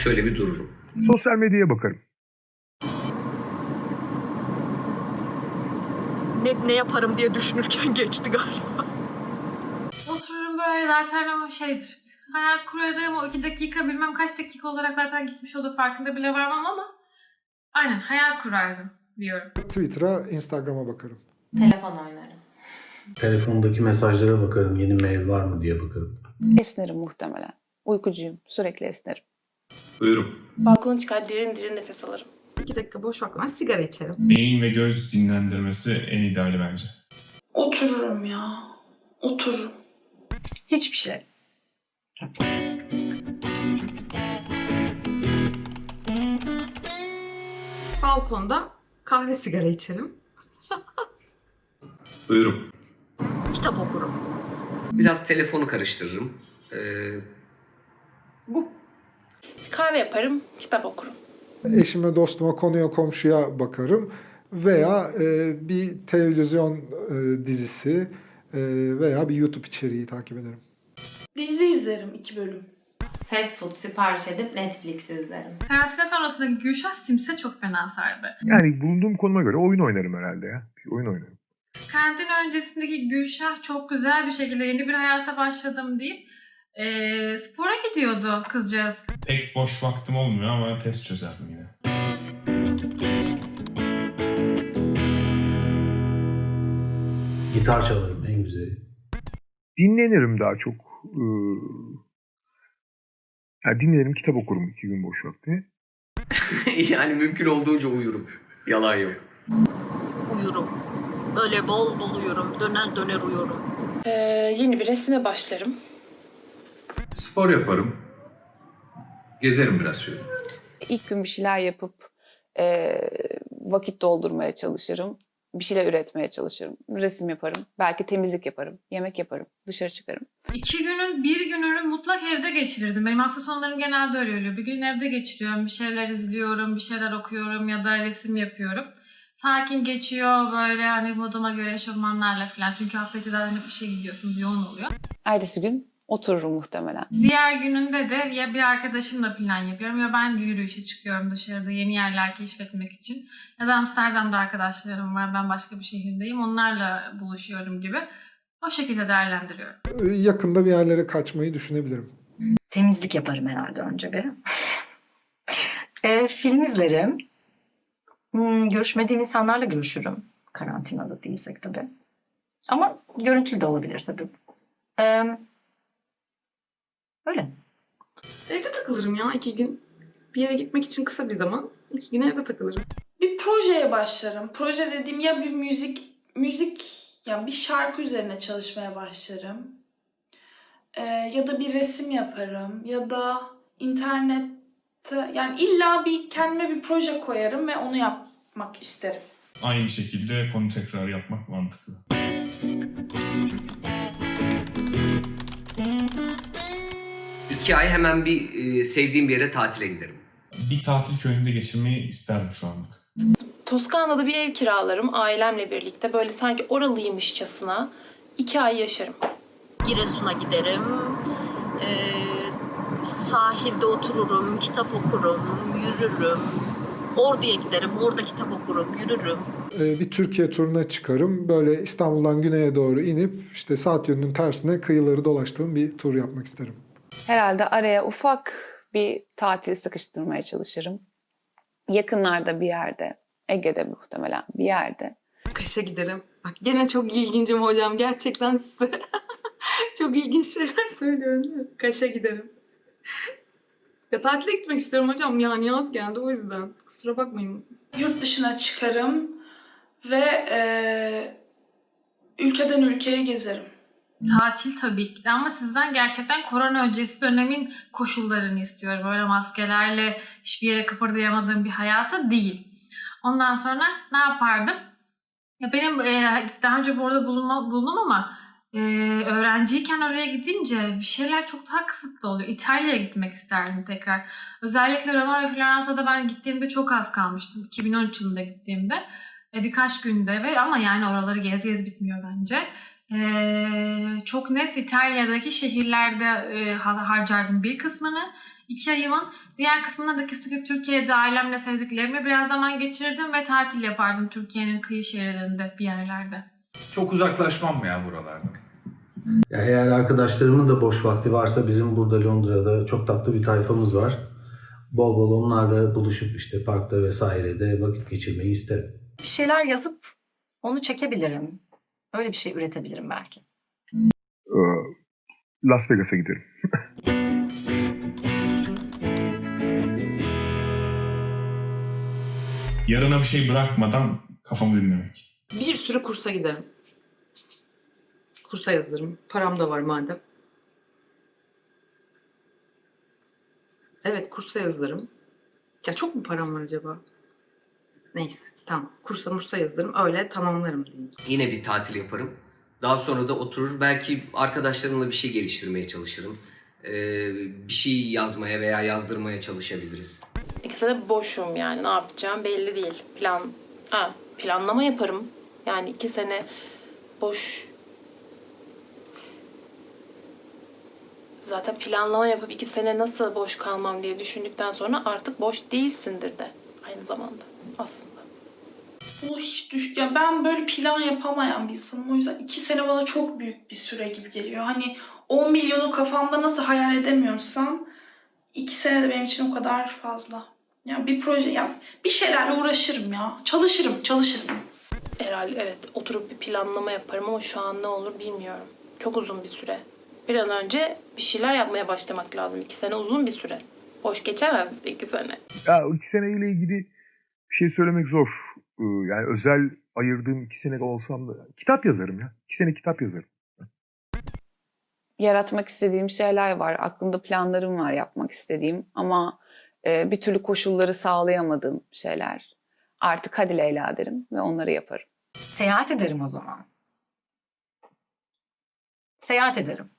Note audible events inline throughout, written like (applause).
şöyle bir dururum. Sosyal medyaya bakarım. Ne, ne yaparım diye düşünürken (laughs) geçti galiba. Otururum böyle zaten o şeydir. Hayal kurarım o iki dakika bilmem kaç dakika olarak zaten gitmiş olur farkında bile varmam ama aynen hayal kurardım diyorum. Twitter'a, Instagram'a bakarım. Telefon oynarım. Telefondaki mesajlara bakarım. Yeni mail var mı diye bakarım. Esnerim muhtemelen. Uykucuyum. Sürekli esnerim. Uyurum. Balkona çıkar derin derin nefes alırım. İki dakika boş vaktim var sigara içerim. Beyin ve göz dinlendirmesi en ideali bence. Otururum ya. Otururum. Hiçbir şey. Balkonda kahve sigara içerim. Uyurum. Kitap okurum. Biraz telefonu karıştırırım. Ee, Bu. Kahve yaparım, kitap okurum. Eşime, dostuma, konuya, komşuya bakarım. Veya e, bir televizyon e, dizisi e, veya bir YouTube içeriği takip ederim. Dizi izlerim iki bölüm. Fast food sipariş edip Netflix izlerim. Karantina sonrasındaki Gülşah Sims'e çok fena sardı. Yani bulunduğum konuma göre oyun oynarım herhalde ya. Bir oyun oynarım. Karantina öncesindeki Gülşah çok güzel bir şekilde yeni bir hayata başladım deyip eee, spora gidiyordu kızcağız. Pek boş vaktim olmuyor ama test çözerdim yine. Gitar çalarım en güzeli. Dinlenirim daha çok. Ee, ya dinlerim, kitap okurum iki gün boş vakti. (laughs) yani mümkün olduğunca uyurum. Yalan yok. Uyurum. Öyle bol bol uyurum. Döner döner uyurum. Ee, yeni bir resme başlarım. Spor yaparım. Gezerim biraz şöyle. İlk gün bir şeyler yapıp e, vakit doldurmaya çalışırım. Bir şeyler üretmeye çalışırım. Resim yaparım. Belki temizlik yaparım. Yemek yaparım. Dışarı çıkarım. İki günün bir gününü mutlak evde geçirirdim. Benim hafta sonlarım genelde öyle oluyor. Bir gün evde geçiriyorum. Bir şeyler izliyorum, bir şeyler okuyorum ya da resim yapıyorum. Sakin geçiyor böyle hani moduma göre eşofmanlarla falan. Çünkü hafta içi zaten hep bir şey gidiyorsunuz, yoğun oluyor. Ertesi gün otururum muhtemelen. Diğer gününde de ya bir arkadaşımla plan yapıyorum ya ben yürüyüşe çıkıyorum dışarıda yeni yerler keşfetmek için. Ya da Amsterdam'da arkadaşlarım var, ben başka bir şehirdeyim. Onlarla buluşuyorum gibi. O şekilde değerlendiriyorum. E, Yakında bir yerlere kaçmayı düşünebilirim. Temizlik yaparım herhalde önce bir. (laughs) e, film izlerim. Hmm, görüşmediğim insanlarla görüşürüm. Karantinada değilsek tabii. Ama görüntülü de olabilir tabii. Ee, öyle. Evde takılırım ya iki gün. Bir yere gitmek için kısa bir zaman. iki gün evde takılırım. Bir projeye başlarım. Proje dediğim ya bir müzik, müzik ya bir şarkı üzerine çalışmaya başlarım. Ee, ya da bir resim yaparım. Ya da internette yani illa bir kendime bir proje koyarım ve onu yapmak isterim. Aynı şekilde konu tekrar yapmak mantıklı. İki ay hemen bir e, sevdiğim bir yere tatile giderim. Bir tatil köyünde geçirmeyi isterdim şu anlık. Toskana'da bir ev kiralarım ailemle birlikte. Böyle sanki oralıymışçasına iki ay yaşarım. Giresun'a giderim. Ee, sahilde otururum, kitap okurum, yürürüm. Ordu'ya giderim, orada kitap okurum, yürürüm. E, Bir Türkiye turuna çıkarım. Böyle İstanbul'dan güneye doğru inip işte saat yönünün tersine kıyıları dolaştığım bir tur yapmak isterim. Herhalde araya ufak bir tatil sıkıştırmaya çalışırım. Yakınlarda bir yerde. Ege'de muhtemelen bir yerde. Kaş'a giderim. Bak gene çok ilgincim hocam. Gerçekten size (laughs) çok ilginç şeyler söylüyorum. Kaş'a giderim. Ya tatile gitmek istiyorum hocam. Yani yaz geldi o yüzden. Kusura bakmayın. Yurt dışına çıkarım ve eee, ülkeden ülkeye gezerim. Tatil tabii ki ama sizden gerçekten korona öncesi dönemin koşullarını istiyorum. Öyle maskelerle hiçbir yere kıpırdayamadığım bir hayatı değil. Ondan sonra ne yapardım? Ya benim e, daha önce bu arada bulunma, bulundum ama e, öğrenciyken oraya gidince bir şeyler çok daha kısıtlı oluyor. İtalya'ya gitmek isterdim tekrar. Özellikle Roma ve Floransa'da ben gittiğimde çok az kalmıştım. 2013 yılında gittiğimde. E, birkaç günde ve ama yani oraları gez gez bitmiyor bence. Ee, çok net İtalya'daki şehirlerde e, ha- harcardım bir kısmını. iki ayımın. Diğer kısmında da kesinlikle Türkiye'de ailemle sevdiklerimle biraz zaman geçirirdim ve tatil yapardım Türkiye'nin kıyı şehirlerinde bir yerlerde. Çok uzaklaşmam mı ya buralardan? Ya eğer arkadaşlarımın da boş vakti varsa bizim burada Londra'da çok tatlı bir tayfamız var. Bol bol onlarla buluşup işte parkta vesairede vakit geçirmeyi isterim. Bir şeyler yazıp onu çekebilirim. Öyle bir şey üretebilirim belki. Ee, Las Vegas'a giderim. (laughs) Yarına bir şey bırakmadan kafamı dinlemek. Bir sürü kursa giderim. Kursa yazılırım. Param da var madem. Evet kursa yazılırım. Ya çok mu param var acaba? Neyse tamam. Kursa mursa yazılırım. Öyle tamamlarım diyeyim. Yine bir tatil yaparım. Daha sonra da oturur belki arkadaşlarımla bir şey geliştirmeye çalışırım. Ee, bir şey yazmaya veya yazdırmaya çalışabiliriz. İki sene boşum yani ne yapacağım belli değil. Plan, ha, planlama yaparım. Yani iki sene boş. Zaten planlama yapıp iki sene nasıl boş kalmam diye düşündükten sonra artık boş değilsindir de aynı zamanda aslında. Bu hiç düş... Ya ben böyle plan yapamayan bir insanım. O yüzden iki sene bana çok büyük bir süre gibi geliyor. Hani 10 milyonu kafamda nasıl hayal edemiyorsam iki sene de benim için o kadar fazla. Ya bir proje ya bir şeylerle uğraşırım ya. Çalışırım, çalışırım. Herhalde evet oturup bir planlama yaparım ama şu an ne olur bilmiyorum. Çok uzun bir süre. Bir an önce bir şeyler yapmaya başlamak lazım. İki sene uzun bir süre. Boş geçemez iki sene. Ya iki seneyle ilgili bir şey söylemek zor. Ee, Yani özel ayırdığım iki sene olsam da kitap yazarım ya. İki sene kitap yazarım. Yaratmak istediğim şeyler var. Aklımda planlarım var yapmak istediğim ama e, bir türlü koşulları sağlayamadığım şeyler. Artık hadi Leyla derim ve onları yaparım. Seyahat ederim o zaman. Seyahat ederim.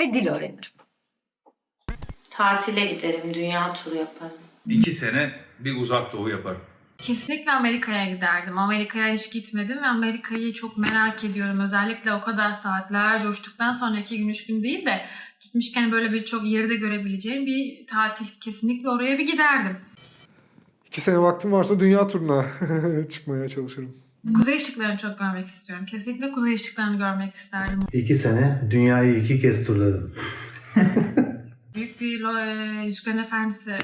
Ve dil öğrenirim. Tatile giderim, dünya turu yaparım. İki sene bir uzak doğu yaparım. Kesinlikle Amerika'ya giderdim. Amerika'ya hiç gitmedim ve Amerika'yı çok merak ediyorum. Özellikle o kadar saatlerce uçtuktan sonra iki gün, üç gün değil de gitmişken böyle birçok yeri de görebileceğim bir tatil. Kesinlikle oraya bir giderdim. İki sene vaktim varsa dünya turuna (laughs) çıkmaya çalışırım. Kuzey ışıklarını çok görmek istiyorum. Kesinlikle kuzey ışıklarını görmek isterdim. İki sene dünyayı iki kez turladım. Büyük bir e, Yüzüklerin Efendisi e,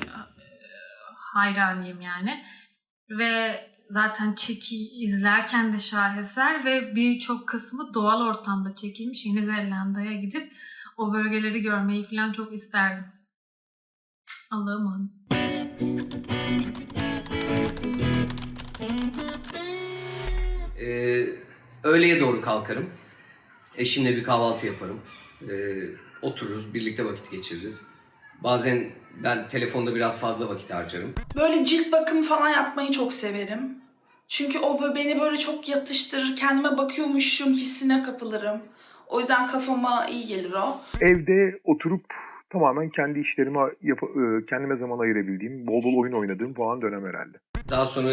hayranıyım yani. Ve zaten çeki izlerken de şaheser ve birçok kısmı doğal ortamda çekilmiş. Yeni Zelanda'ya gidip o bölgeleri görmeyi falan çok isterdim. Allah'ım amin. Ee, öğleye doğru kalkarım. Eşimle bir kahvaltı yaparım. Ee, otururuz, birlikte vakit geçiririz. Bazen ben telefonda biraz fazla vakit harcarım. Böyle cilt bakımı falan yapmayı çok severim. Çünkü o böyle beni böyle çok yatıştırır. Kendime bakıyormuşum hissine kapılırım. O yüzden kafama iyi gelir o. Evde oturup tamamen kendi işlerime yap- e, kendime zaman ayırabildiğim, bol bol oyun oynadığım falan dönem herhalde. Daha sonra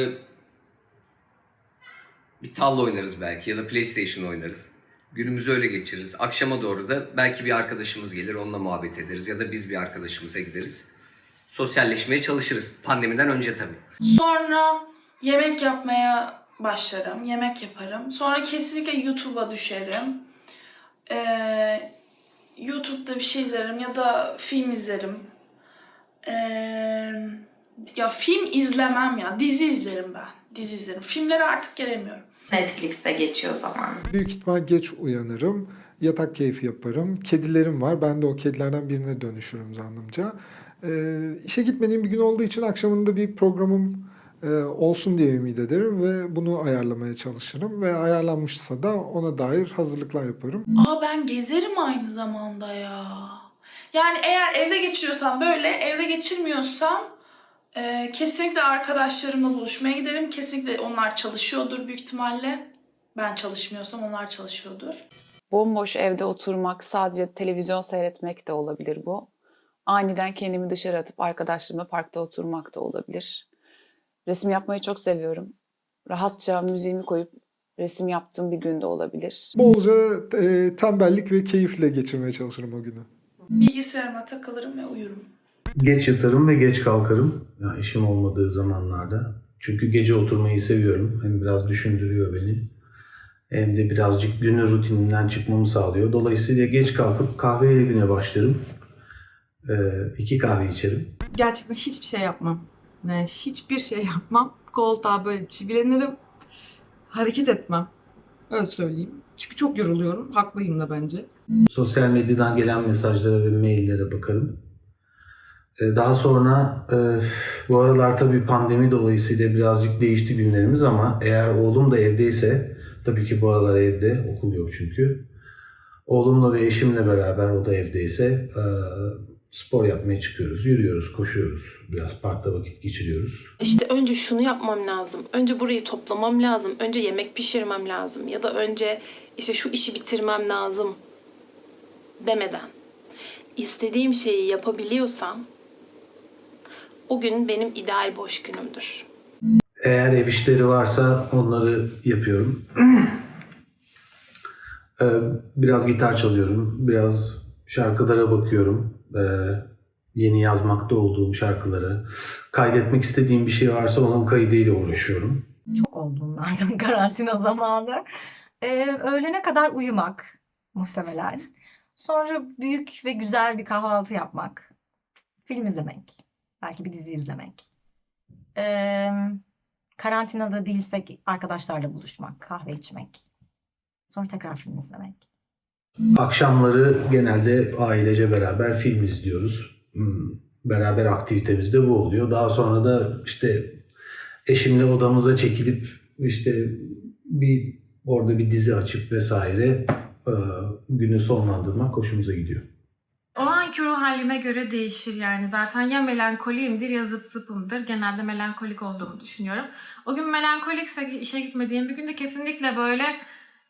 bir tavla oynarız belki ya da PlayStation oynarız. Günümüzü öyle geçiririz. Akşama doğru da belki bir arkadaşımız gelir onunla muhabbet ederiz ya da biz bir arkadaşımıza gideriz. Sosyalleşmeye çalışırız. Pandemiden önce tabii. Sonra yemek yapmaya başlarım. Yemek yaparım. Sonra kesinlikle YouTube'a düşerim. Ee, YouTube'da bir şey izlerim ya da film izlerim. Ee, ya film izlemem ya. Dizi izlerim ben. Dizi izlerim. Filmlere artık gelemiyorum. Netflix'te geçiyor zaman. Büyük ihtimal geç uyanırım. Yatak keyfi yaparım. Kedilerim var. Ben de o kedilerden birine dönüşürüm zannımca. Ee, işe gitmediğim bir gün olduğu için akşamında bir programım e, olsun diye ümit ederim ve bunu ayarlamaya çalışırım ve ayarlanmışsa da ona dair hazırlıklar yaparım. Aa ben gezerim aynı zamanda ya. Yani eğer evde geçiriyorsam böyle, evde geçirmiyorsam e, kesinlikle arkadaşlarımla buluşmaya giderim. Kesinlikle onlar çalışıyordur büyük ihtimalle. Ben çalışmıyorsam onlar çalışıyordur. Bomboş evde oturmak, sadece televizyon seyretmek de olabilir bu. Aniden kendimi dışarı atıp arkadaşlarımla parkta oturmak da olabilir. Resim yapmayı çok seviyorum. Rahatça müziğimi koyup Resim yaptığım bir günde olabilir. Bolca e, tembellik ve keyifle geçirmeye çalışırım o günü. Bilgisayarıma takılırım ve uyurum. Geç yatarım ve geç kalkarım. Yani işim olmadığı zamanlarda. Çünkü gece oturmayı seviyorum. Hem biraz düşündürüyor beni. Hem de birazcık günün rutininden çıkmamı sağlıyor. Dolayısıyla geç kalkıp kahveyle güne başlarım. Ee, iki kahve içerim. Gerçekten hiçbir şey yapmam. Ve hiçbir şey yapmam. Koltuğa böyle çivilenirim. Hareket etmem. Öyle söyleyeyim. Çünkü çok yoruluyorum. Haklıyım da bence. Sosyal medyadan gelen mesajlara ve maillere bakarım. Ee, Daha sonra e, bu aralar tabii pandemi dolayısıyla birazcık değişti günlerimiz ama eğer oğlum da evdeyse tabii ki bu aralar evde okul yok çünkü. Oğlumla ve eşimle beraber o da evdeyse e, spor yapmaya çıkıyoruz. Yürüyoruz, koşuyoruz. Biraz parkta vakit geçiriyoruz. İşte önce şunu yapmam lazım. Önce burayı toplamam lazım. Önce yemek pişirmem lazım. Ya da önce işte şu işi bitirmem lazım demeden istediğim şeyi yapabiliyorsam o gün benim ideal boş günümdür. Eğer ev işleri varsa onları yapıyorum. (clears throat) Ee, Biraz gitar çalıyorum, biraz şarkılara bakıyorum. Ee, Yeni yazmakta olduğum şarkılara. Kaydetmek istediğim bir şey varsa onun kaydıyla uğraşıyorum. Çok oldu bunlardan (laughs) karantina zamanı. Ee, öğlene kadar uyumak muhtemelen. Sonra büyük ve güzel bir kahvaltı yapmak. Film izlemek. Belki bir dizi izlemek. Ee, karantinada değilsek arkadaşlarla buluşmak, kahve içmek. Sonra tekrar film izlemek. Akşamları genelde ailece beraber film izliyoruz. Hmm, Beraber aktivitemiz de bu oluyor. Daha sonra da işte eşimle odamıza çekilip işte bir orada bir dizi açıp vesaire günü sonlandırmak hoşumuza gidiyor. Halime göre değişir yani. Zaten ya melankoliyimdir ya zıp zıpımdır. Genelde melankolik olduğumu düşünüyorum. O gün melankolikse işe gitmediğim bir günde kesinlikle böyle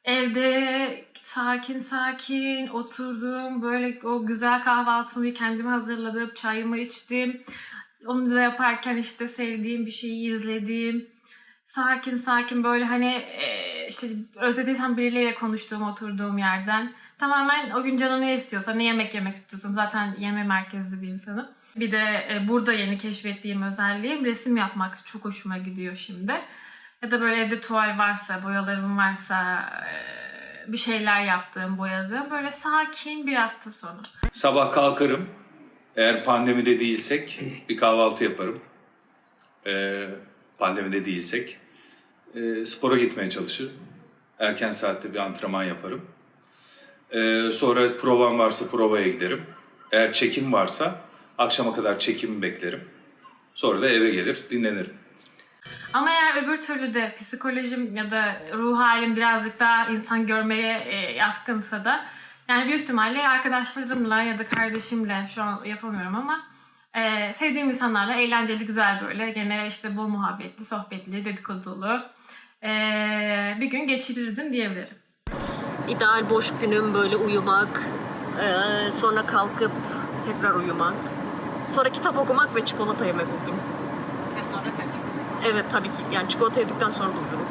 evde sakin sakin oturdum. Böyle o güzel kahvaltımı kendime hazırladım. Çayımı içtim. Onu da yaparken işte sevdiğim bir şeyi izledim. Sakin sakin böyle hani e, işte özlediysem birileriyle konuştuğum oturduğum yerden tamamen o gün canı ne istiyorsa, ne yemek yemek istiyorsun. Zaten yeme merkezli bir insanım. Bir de e, burada yeni keşfettiğim özelliğim resim yapmak çok hoşuma gidiyor şimdi. Ya da böyle evde tuval varsa, boyalarım varsa, e, bir şeyler yaptığım, boyadığım böyle sakin bir hafta sonu. Sabah kalkarım. Eğer pandemide değilsek bir kahvaltı yaparım. Ee, pandemide değilsek. Ee, spora gitmeye çalışırım. Erken saatte bir antrenman yaparım. Ee, sonra provam varsa provaya giderim. Eğer çekim varsa akşama kadar çekimi beklerim. Sonra da eve gelir dinlenirim. Ama eğer öbür türlü de psikolojim ya da ruh halim birazcık daha insan görmeye e, yatkınsa da yani büyük ihtimalle arkadaşlarımla ya da kardeşimle şu an yapamıyorum ama e, sevdiğim insanlarla eğlenceli güzel böyle gene işte bol muhabbetli, sohbetli, dedikodulu e, bir gün geçirirdim diyebilirim. İdeal boş günüm böyle uyumak, eee, sonra kalkıp tekrar uyumak, sonra kitap okumak ve çikolata yemek o gün. Ve sonra tekrar. Evet tabii ki yani çikolata yedikten sonra da uyurum.